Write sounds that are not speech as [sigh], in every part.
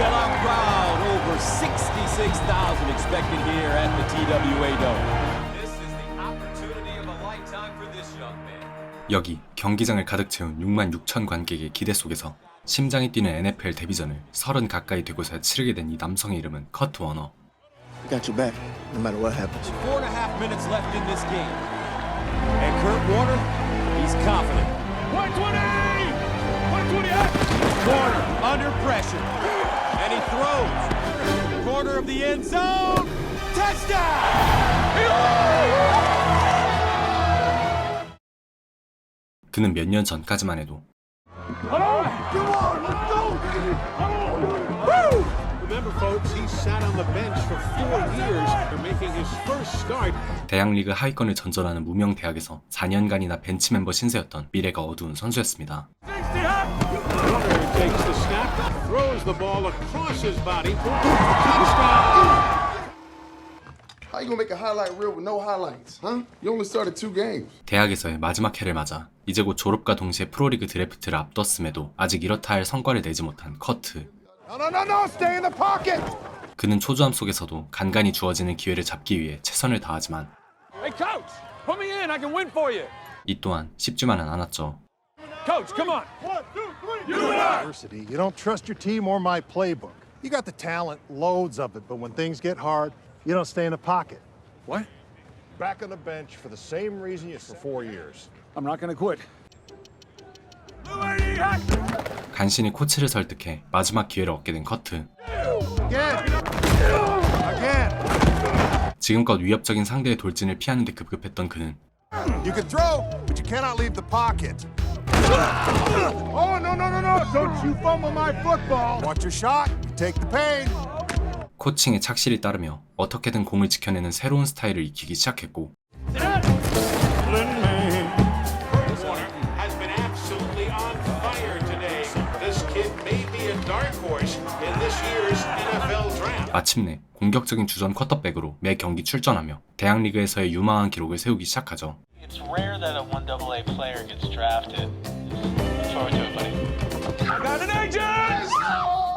sellout crowd, over 66,000 expected here at the TWA Dome. This is the opportunity of a lifetime for this young man. 여기 경기장을 가득 채운 6만 6천 관객의 기대 속에서 심장이 뛰는 NFL 데뷔전을 서른 가까이 되고서야 치르게 된 이 남성의 이름은 커트 워너. Got your back, no matter what happens. Four and a half minutes left in this game. And Kurt Warner, he's confident. 120! 128! Warner under pressure. And he throws. Corner of the end zone. Touchdown! 그는 몇 년 전까지만 해도 Remember, folks, he sat on the bench for four years. They're making his first start. 대학 리그 하위권을 전전하는 무명 대학에서 4년간이나 벤치 멤버 신세였던 미래가 어두운 선수였습니다. Warner takes the snap, throws the ball across his body. Touchdown! How you gonna make a highlight reel with no highlights, huh? You only started two games. 대학에서의 마지막 해를 맞아 이제 곧 졸업과 동시에 프로리그 드래프트를 앞뒀음에도 아직 이렇다 할 성과를 내지 못한 커트. No, no, no, no! Stay in the pocket. 그는 초조함 속에서도 간간히 주어지는 기회를 잡기 위해 최선을 다하지만 Hey, coach, put me in. I can win for you. 이 또한 쉽지만은 않았죠. Coach, come on. University. You don't trust your team or my playbook. You got the talent, loads of it, but when things get hard, you don't stay in the pocket. What? Back on the bench for the same reason you for four years. I'm not going to quit. 간신히 코치를 설득해 마지막 기회를 얻게 된 커트. Again! Again! 지금껏 위협적인 상대의 돌진을 피하는 데 급급했던 그는 You can throw, but you cannot leave the pocket. Oh, no, no, no, no! Don't you fumble my football! Want your shot? You take the pain. 코칭에 착실히 따르며 어떻게든 공을 지켜내는 새로운 스타일을 익히기 시작했고. 마침내 공격적인 주전 쿼터백으로 매 경기 출전하며 대학리그에서의 유망한 기록을 세우기 시작하죠. It's rare that a 1AA player gets drafted.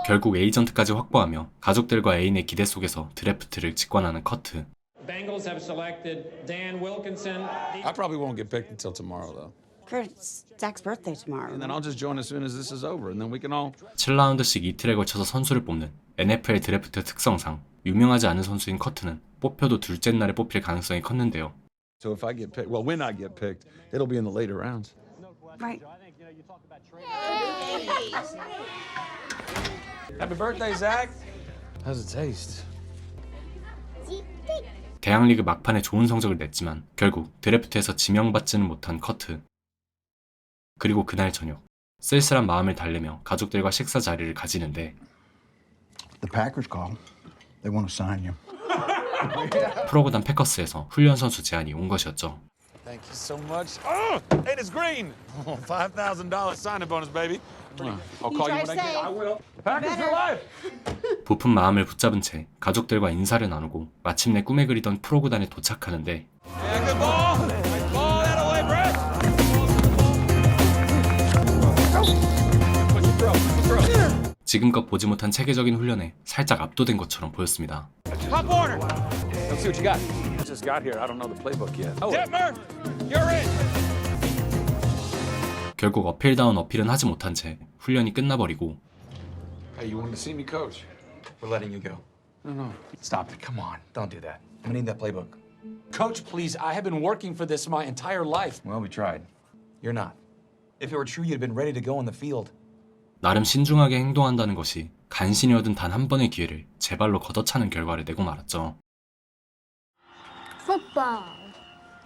결국 에이전트까지 확보하며 가족들과 애인의 기대 속에서 드래프트를 직관하는 커트. Bengals have selected Dan Wilkinson. I probably won't get picked until tomorrow, though. Kurt, it's Zach's birthday tomorrow. And then I'll just join as soon as this is over, and then we can all. 7라운드씩 이틀에 걸쳐서 선수를 뽑는 NFL 드래프트 특성상 유명하지 않은 선수인 커트는 뽑혀도 둘째 날에 뽑힐 가능성이 컸는데요. So if I get picked, well, when I get picked, it'll be in the later rounds. Right. Happy birthday, Zach. How's it taste? 대학리그 막판에 좋은 성적을 냈지만 결국 드래프트에서 지명받지는 못한 커트. 그리고 그날 저녁 쓸쓸한 마음을 달래며 가족들과 식사 자리를 가지는데 The Packers called. They want to sign you. 프로구단 패커스에서 훈련 선수 제안이 온 것이었죠. Thank you so much. Oh, and it's green. Oh, Five thousand dollars signing bonus, baby. I'll call you when I get. I will. Packers for life. 부푼 마음을 붙잡은 채 가족들과 인사를 나누고 마침내 꿈에 그리던 프로구단에 도착하는데 Yeah, good ball. Nice ball that away, Brett. Push it through. Push it through. 지금껏 보지 못한 체계적인 훈련에 살짝 압도된 것처럼 보였습니다. Pop Warner. Let's see what you got. I just got here. I don't know the playbook yet. Oh, Detmer, you're in. 결국 어필다운 어필은 하지 못한 채 훈련이 끝나버리고 hey, you wanted to see me, coach? We're letting you go. No, no. Stop it. Come on. Don't do that. I'm gonna need that playbook. Coach, please. I have been working for this my entire life. Well, we tried. You're not. If it were true, you'd have been ready to go on the field. 나름 신중하게 행동한다는 것이 간신히 얻은 단 한 번의 기회를 제 발로 걷어차는 결과를 내고 말았죠. Football.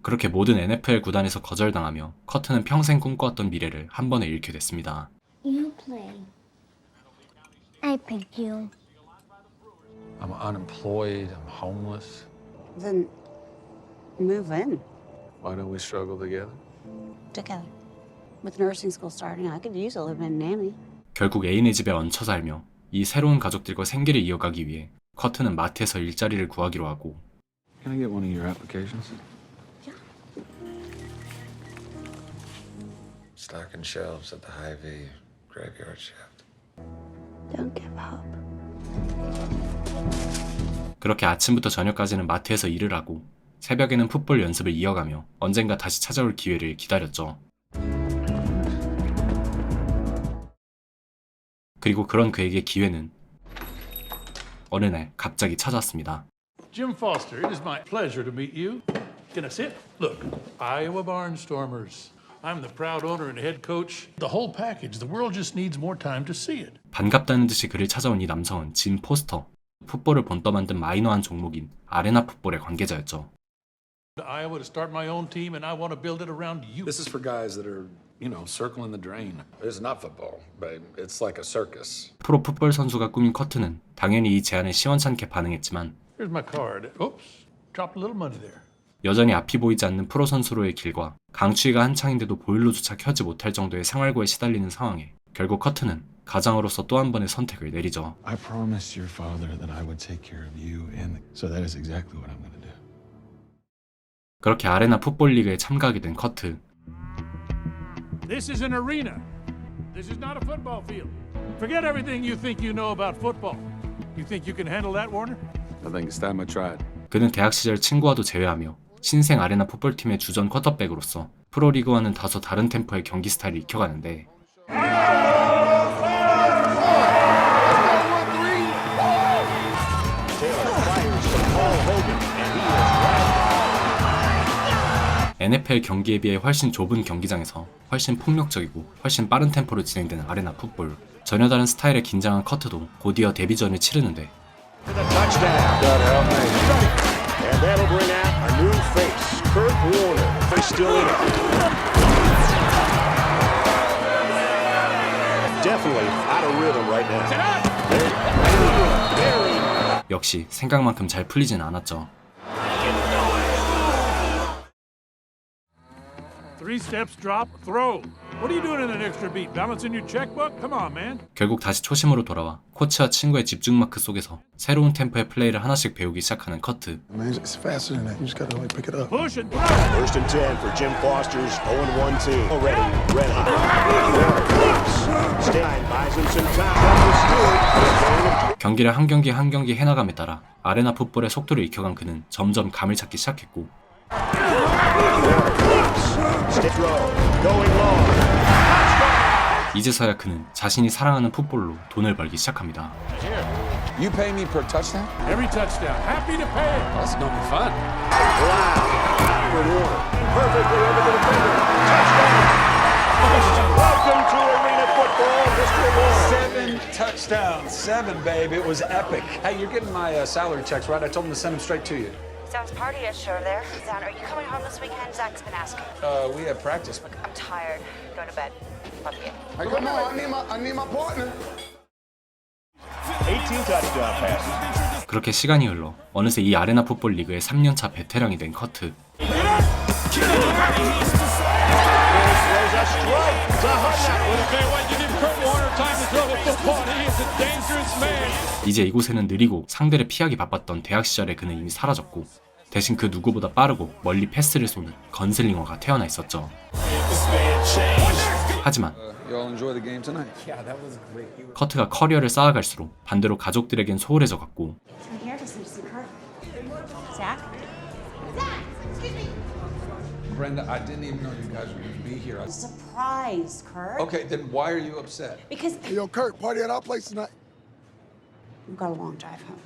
그렇게 모든 NFL 구단에서 거절당하며 커트는 평생 꿈꿔왔던 미래를 한 번에 잃게 됐습니다. You play. I pick you. I'm unemployed. I'm homeless. Then move in Why don't we struggle together? together. With nursing school starting, I could use a live-in nanny. 결국 애인의 집에 얹혀 살며 이 새로운 가족들과 생계를 이어가기 위해 커트는 마트에서 일자리를 구하기로 하고 Can I get one of your applications? Stocking shelves at the Hy-Vee graveyard shift. Don't give up. 그렇게 아침부터 저녁까지는 마트에서 일을 하고 새벽에는 풋볼 연습을 이어가며 언젠가 다시 찾아올 기회를 기다렸죠. 그리고 그런 그에게 기회는 어느 날 갑자기 찾아왔습니다. Jim Foster, it is my pleasure to meet you. Can I sit? Look, Iowa Barnstormers. I'm the proud owner and head coach. The whole package. The world just needs more time to see it. 반갑다는 듯이 그를 찾아온 이 남성은 짐 포스터. 풋볼을 본떠 만든 마이너한 종목인 아레나 풋볼의 관계자였죠. Iowa to start my own team, and I want to build it around you. This is for guys that are, you know, circling the drain. It's not football, but it's like a circus. 프로 풋볼 선수가 꾸민 커트는 당연히 이 제안에 시원찮게 반응했지만 Here's my card. Oops, dropped a little money there. 여전히 앞이 보이지 않는 프로 선수로의 길과 강추위가 한창인데도 보일러조차 켜지 못할 정도의 생활고에 시달리는 상황에 결국 커트는 가장으로서 또 한 번의 선택을 내리죠. I promised your father that I would take care of you, and so that is exactly what I'm going to do. 그렇게 아레나 풋볼 리그에 참가하게 된 커트. This is an arena. This is not a football field. Forget everything you think you know about football. You think you can handle that, Warner? 그는 대학 시절 친구와도 제외하며 신생 아레나 풋볼팀의 주전 쿼터백으로서 프로리그와는 다소 다른 템포의 경기 스타일을 익혀가는데 NFL 경기에 비해 훨씬 좁은 경기장에서 훨씬 폭력적이고 훨씬 빠른 템포로 진행되는 아레나 풋볼. 전혀 다른 스타일의 긴장한 커트도 곧이어 데뷔전을 치르는데 And that'll bring out a new face, Kurt Warner. He's still in it. Definitely out of rhythm right now. 역시 생각만큼 잘 풀리진 않았죠. Three steps, drop, throw. What are you doing in that extra beat? Balancing your checkbook? Come on, man. 결국 다시 초심으로 돌아와 코치와 친구의 집중 마크 속에서 새로운 템포의 플레이를 하나씩 배우기 시작하는 커트. Man, it's faster than that. You just gotta like pick it up. Push and throw. First and 10 for Jim Foster's 0-1 team. Already red hot. Stein buys him some time. 경기를 한 경기 한 경기 해나감에 따라 아레나 풋볼의 속도를 익혀간 그는 점점 감을 찾기 시작했고 이제서야 그는 자신이 사랑하는 풋볼로 돈을 벌기 시작합니다. You pay me per touchdown? Every touchdown. Happy to pay it. That's gonna be fun. Good Warner. Perfectly over the defender. Touchdown. Welcome to Arena Football, Mr. Warner. Seven touchdowns, seven, babe. It was epic. Hey, you're getting my uh, salary checks, right? I told him to send them straight to you. Sounds party-ish over there. Zan, are you coming home this weekend? Zach's been asking. Uh, we have practice. I'm tired. Go to bed. Love you. Hey, come on, I need my, I need my partner. 18 touchdown passes. 그렇게 시간이 흘러 어느새 이 아레나 풋볼 리그의 3년차 베테랑이 된 커트. 이제 이곳에는 느리고 상대를 피하기 바빴던 대학 시절의 그는 이미 사라졌고 대신 그 누구보다 빠르고 멀리 패스를 쏘는 건슬링어가 태어나 있었죠. 하지만? 커트가 커리어를 쌓아갈수록 반대로 가족들에겐 소홀해져 갔고 to? Brenda, I didn't even know you guys were gonna be here. Surprise, Kurt. Okay, then why are you upset? Because yo, Kurt, party at our place tonight. We've got a long drive home.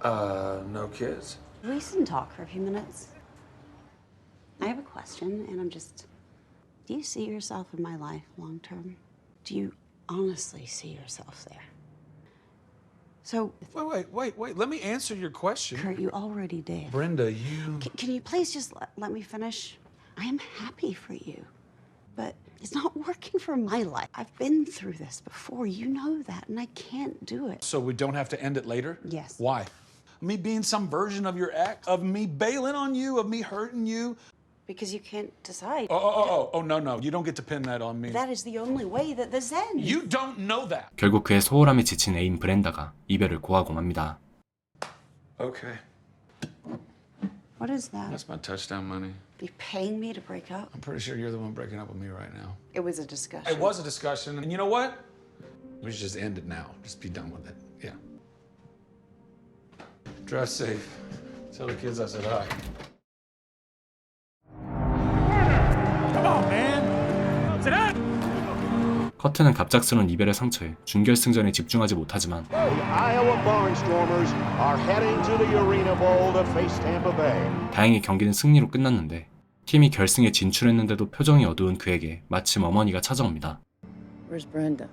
Uh, no kids. We can talk for a few minutes. I have a question, and I'm just. Do you see yourself in my life long term? Do you honestly see yourself there? So, Wait, wait, wait, wait. Let me answer your question. Kurt, you already did. Brenda, you. Can, can you please just let, let me finish? I am happy for you, but it's not [laughs] working for my life. I've been through this before. You know that, and I can't do it. So we don't have to end it later? Yes. Why? Me being some version of your ex? Of me bailing on you? Of me hurting you? Because you can't decide. Oh, oh, oh, oh, oh, no, no. You don't get to pin that on me. That is the only way that this ends. You don't know that. 결국 그의 소홀함에 지친 애인 브렌다가 이별을 고하고 맙니다. Okay. What is that? That's my touchdown money. You paying me to break up? I'm pretty sure you're the one breaking up with me right now. It was a discussion. It was a discussion. And you know what? We should just end it now. Just be done with it. Yeah. Dress safe. Tell the kids I said hi. 커트는 갑작스러운 이별의 상처에 준결승전에 집중하지 못하지만 The Iowa Barnstormers are heading to the Arena Bowl to face Tampa Bay. 다행히 경기는 승리로 끝났는데 팀이 결승에 진출했는데도 표정이 어두운 그에게 마침 어머니가 찾아옵니다. Where's Brenda?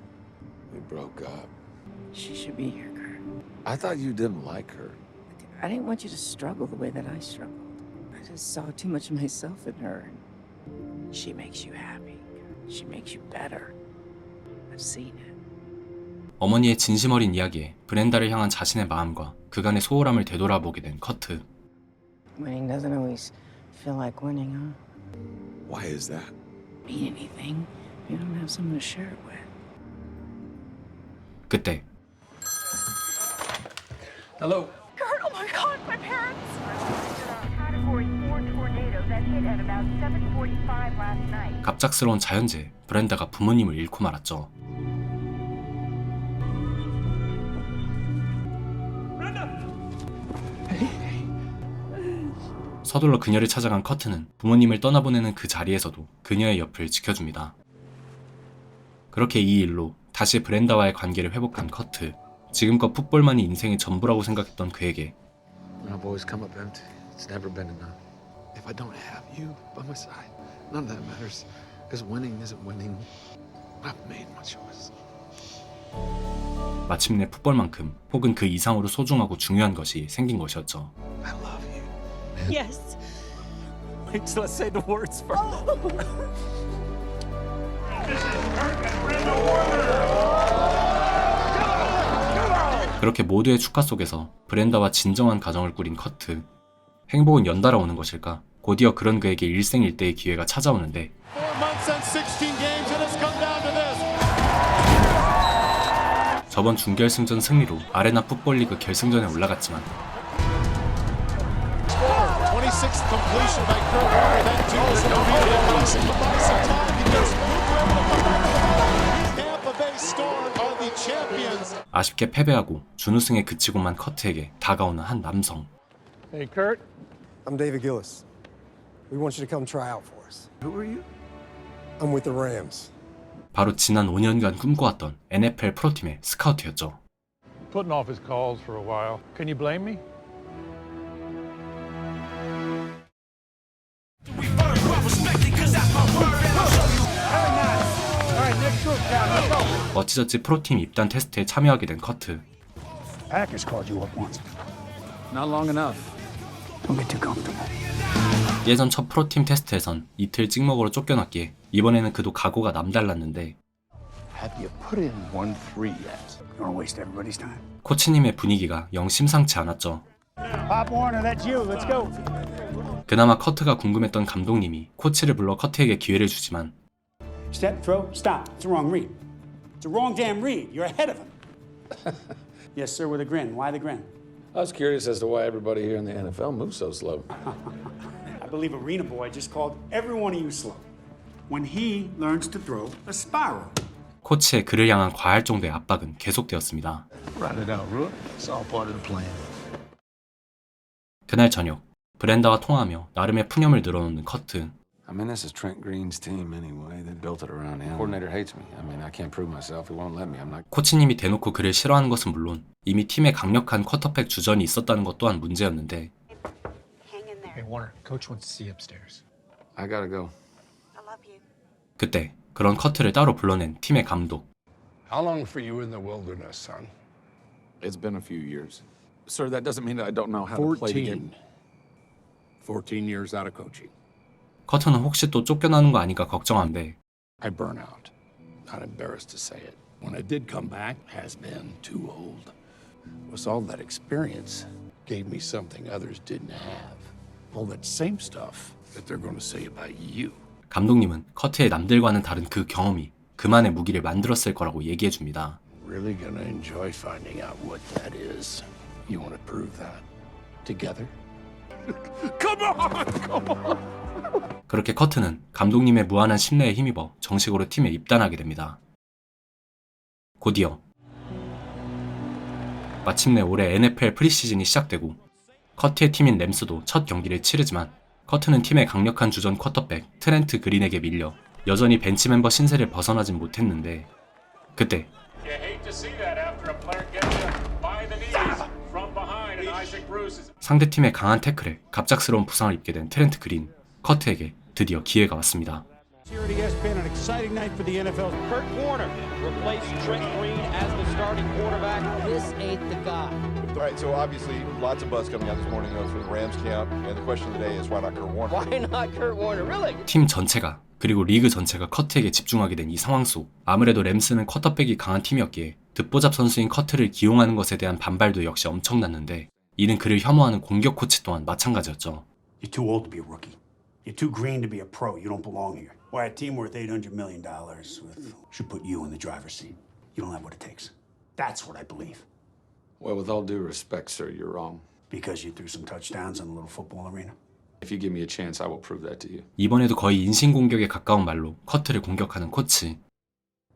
We broke up. She should be here, Kurt. I thought you didn't like her. I didn't want you to struggle the way that I struggled. I just saw too much of myself in her. She makes you happy. She makes you better. 어머니의 진심 어린 이야기에 브렌다를 향한 자신의 마음과 그간의 소홀함을 되돌아보게 된 커트. Winning doesn't always feel like winning, huh? Why is that? Mean anything? You don't have someone to share it with. 그때 Hello. Kurt, oh my God, my parents! 갑작스러운 자연재해 브렌다가 부모님을 잃고 말았죠. 서둘러 그녀를 찾아간 커트는 부모님을 떠나보내는 그 자리에서도 그녀의 옆을 지켜줍니다. 그렇게 이 일로 다시 브렌다와의 관계를 회복한 커트. 지금껏 풋볼만이 인생의 전부라고 생각했던 그에게 I don't have you by my side, none of that matters. Because winning isn't winning. I've made my choice. 마침내 풋볼만큼 혹은 그 이상으로 소중하고 중요한 것이 생긴 것이었죠. I love you. Yes. Wait till I say the words first. 그렇게 모두의 축하 속에서 브렌다와 진정한 가정을 꾸린 커트. 행복은 연달아 오는 것일까? 곧이어 그런 그에게 일생일대의 기회가 찾아오는데 Four months and 16 games, it has come down to this. 저번 준결승전 승리로 아레나 풋볼리그 결승전에 올라갔지만 26th completion by Kurt Warner. That too is going to be the increasing to buy some time because Tampa Bay Storm are the champions. 아쉽게 패배하고 준우승에 그치고만 커트에게 다가오는 한 남성. Hey, Kurt. I'm David Gillis. We want you to come try out for us. Who are you? I'm with the Rams. 바로 지난 5년간 꿈꿔왔던 NFL 프로팀의 스카우트였죠. Putting off his calls for a while. Can you blame me? 어찌저찌 프로팀 입단 테스트에 참여하게 된 커트. Packers called you up once. Not long enough. Don't get too comfortable. 예전 첫 프로팀 테스트에선 이틀 찍먹으로 쫓겨났기에 이번에는 그도 각오가 남달랐는데? 코치님의 분위기가 영 심상치 않았죠. 그나마 커트가 궁금했던 감독님이 코치를 불러 커트에게 기회를 주지만 Step, throw, stop. It's the wrong read. It's the wrong damn read. You're ahead of him. yes, sir, with a grin. Why the grin? I was curious as to why everybody here in the NFL moves so slow. I believe Arena Boy just called every one of you slow. When he learns to throw a spiral. 코치의 그를 향한 과할 정도의 압박은 계속되었습니다. Ride it out, Rook. It's all part of the plan. 그날 저녁 브렌다와 통화하며 나름의 푸념을 늘어놓는 커트. I mean, this is Trent Green's team anyway. They built it around him. Coordinator hates me. I mean, I can't prove myself. He won't let me. I'm not. 코치님이 대놓고 그를 싫어하는 것은 물론 이미 팀에 강력한 쿼터백 주전이 있었다는 것 또한 문제였는데 Hey, Warner, coach wants to see you upstairs. I gotta go. I love you. 그때 그런 커트를 따로 불러낸 팀의 감독. How long for you in the wilderness, son? It's been a few years. Sir, that doesn't mean that I don't know how to play the game. 14 years out of coaching. 커트는 혹시 또 쫓겨나는 거 아닌가 걱정한데 I burn out. Not embarrassed to say it. When I did come back, has been too old. Was all that experience gave me something others didn't have. All that same stuff that they're going to say about you. 감독님은 커트의 남들과는 다른 그 경험이 그만의 무기를 만들었을 거라고 얘기해 줍니다. Really gonna enjoy finding out what that is. You want to prove that together? come on, come on. 그렇게 커트는 감독님의 무한한 신뢰에 힘입어 정식으로 팀에 입단하게 됩니다. 곧이어 마침내 올해 NFL 프리시즌이 시작되고 커트의 팀인 램스도 첫 경기를 치르지만 커트는 팀의 강력한 주전 쿼터백 트렌트 그린에게 밀려 여전히 벤치 멤버 신세를 벗어나진 못했는데 그때 상대팀의 강한 태클에 갑작스러운 부상을 입게 된 트렌트 그린 커트에게 드디어 기회가 왔습니다. Here at ESPN, an exciting night for the NFL. Kurt Warner replaced Trent Green as the starting quarterback. This ain't the guy. All right, so obviously lots of buzz coming out this morning uh, from the Rams camp, and the question of the day is why not Kurt Warner? Why not Kurt Warner? Really? 팀 전체가 그리고 리그 전체가 커트에게 집중하게 된 이 상황 속 아무래도 램스는 쿼터백이 강한 팀이었기에 듣보잡 선수인 커트를 기용하는 것에 대한 반발도 역시 엄청났는데 이는 그를 혐오하는 공격 코치 또한 마찬가지였죠. You're too old to be a rookie. You're too green to be a pro. You don't belong here. Why a team worth $800 million with, should put you in the driver's seat. You don't have what it takes. That's what I believe. Well, with all due respect, sir, you're wrong. Because you threw some touchdowns in a little football arena. If you give me a chance, I will prove that to you. 이번에도 거의 인신공격에 가까운 말로 커트를 공격하는 코치.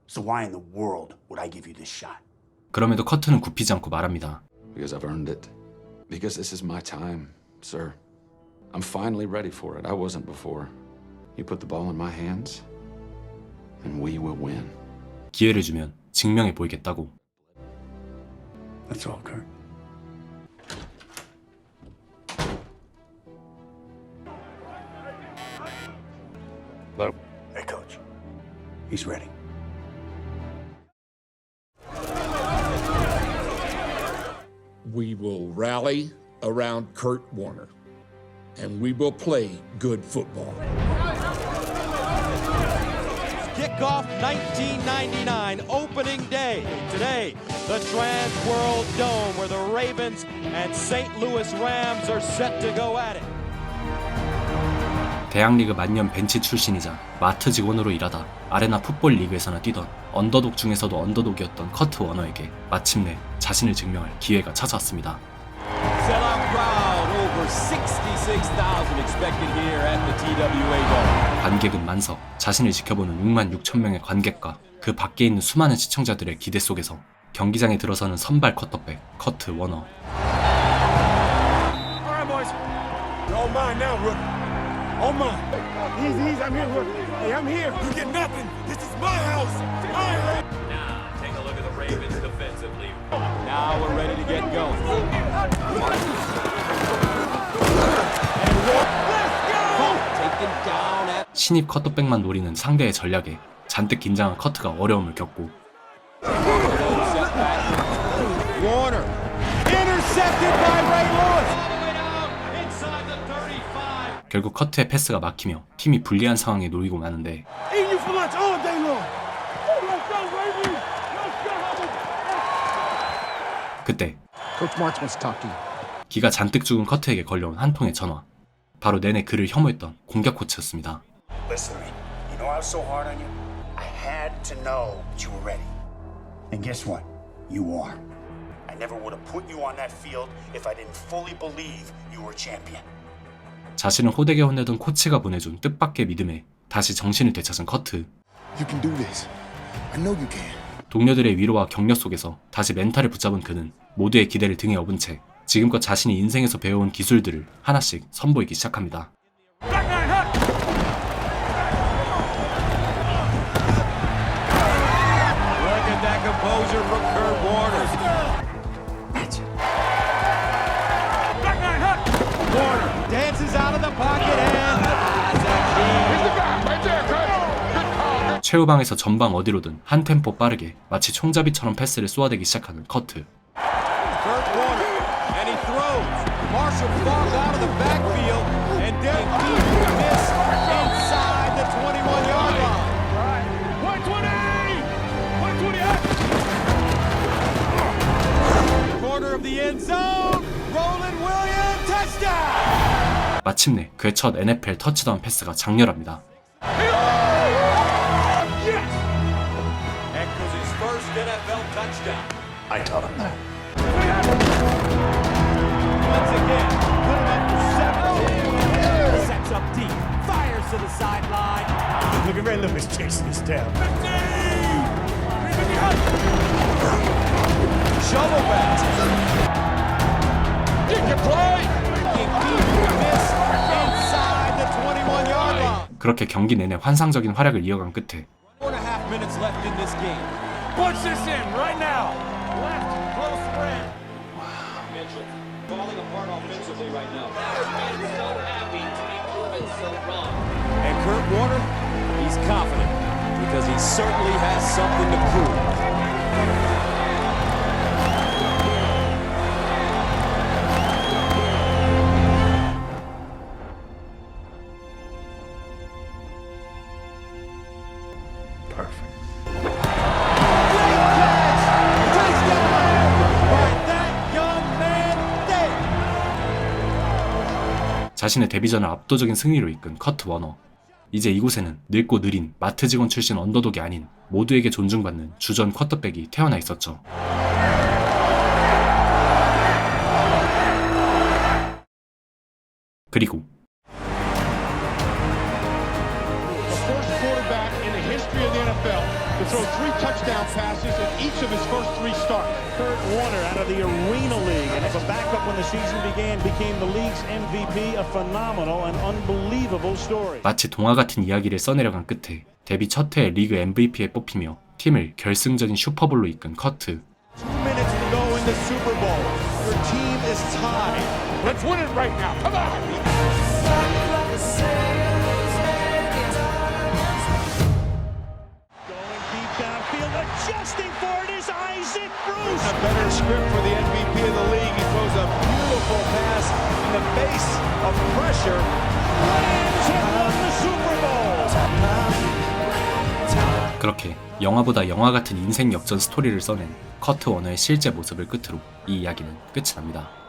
So why in the world would I give you this shot? 그럼에도 커트는 굽히지 않고 말합니다. Because I've earned it. Because this is my time, sir. I'm finally ready for it. I wasn't before. You put the ball in my hands, and we will win. 기회를 주면 증명해 보이겠다고. That's all, Kurt. Hello. Hey, coach. He's ready. We will rally around Kurt Warner, And we will play good football. Kickoff 1999, opening day. Today, the Trans World Dome, where the Ravens and St. Louis Rams are set to go at it. 대학 리그 만년 벤치 출신이자 마트 직원으로 일하다 아레나 풋볼 리그에서나 뛰던 언더독 중에서도 언더독이었던 커트 워너에게 마침내 자신을 증명할 기회가 찾아왔습니다. Over 66,000 expected here at the TWA Dome. 관객은 만석, 자신을 지켜보는 6만 6천 명의 관객과 그 밖에 있는 수많은 시청자들의 기대 속에서 경기장에 들어서는 선발 쿼터백 커트 워너. All right, boys. You're all mine now, rookie. All mine. Easy, easy. I'm here, rookie. Hey, I'm here. You get nothing. This is my house. My house. Now, take a look at the Ravens defensively. Now we're ready to get going. 신입 커터백만 노리는 상대의 전략에 잔뜩 긴장한 커트가 어려움을 겪고 Warner. Intercepted by Ray Lewis. 결국 커트의 패스가 막히며 팀이 불리한 상황에 놓이고 마는데. 그때. 기가 잔뜩 죽은 커트에게 걸려온 한 통의 전화. 바로 내내 그를 혐오했던 공격 코치였습니다. Listen to me. You know I was so hard on you? I had to know that you were ready. And guess what? You are. I never would have put you on that field if I didn't fully believe you were a champion. 자신을 호되게 혼내던 코치가 보내준 뜻밖의 믿음에 다시 정신을 되찾은 커트. You can do this. I know you can. 동료들의 위로와 격려 속에서 다시 멘탈을 붙잡은 그는 모두의 기대를 등에 업은 채 지금껏 자신이 인생에서 배워온 기술들을 하나씩 선보이기 시작합니다. 최후방에서 전방 어디로든 한 템포 빠르게 마치 총잡이처럼 패스를 쏘아대기 시작하는 커트. Kurt Warner, and he throws. Marshall falls out of the backfield, and Derek Beaver miss inside the 21-yard line. 120! 120! Corner of the end zone. Roland Williams, touchdown! 마침내 그의 첫 NFL 터치다운 패스가 장렬합니다. Echoes his first NFL touchdown. I taught him that. again. Put him at the seven. Sets up deep. Fires to the sideline. Look at Ray Lewis chasing us down. Shovel back. You can play. 그렇게 경기 내내 환상적인 활약을 이어간 끝에 minutes left in this game. Punch this in right now. Left, close spread. Falling apart offensively right now. so happy to be proven so wrong. And Kurt Warner, he's confident because he certainly has something to prove. 자신의 데뷔전을 압도적인 승리로 이끈 커트 워너. 이제 이곳에는 늙고 느린 마트 직원 출신 언더독이 아닌 모두에게 존중받는 주전 쿼터백이 태어나 있었죠. 그리고 The first quarterback in the history of the NFL to throw three touchdown passes in each of his first three starts. Kurt Warner out of the Arena League and as a backup when the season began became the league's MVP. A phenomenal and unbelievable story. 마치 동화 같은 이야기를 써내려간 끝에 데뷔 첫 해 리그 MVP에 뽑히며 팀을 결승적인 슈퍼볼로 이끈 커트. Two minutes to go in the Super Bowl. Your team is tied. Let's win it right now. Come on. Bruce. A better script for the MVP of the league. He throws a beautiful pass in the face of pressure. Rams have won the Super Bowl. 그렇게 영화보다 영화 같은 인생 역전 스토리를 써낸 커트 워너의 실제 모습을 끝으로 이 이야기는 끝이 납니다.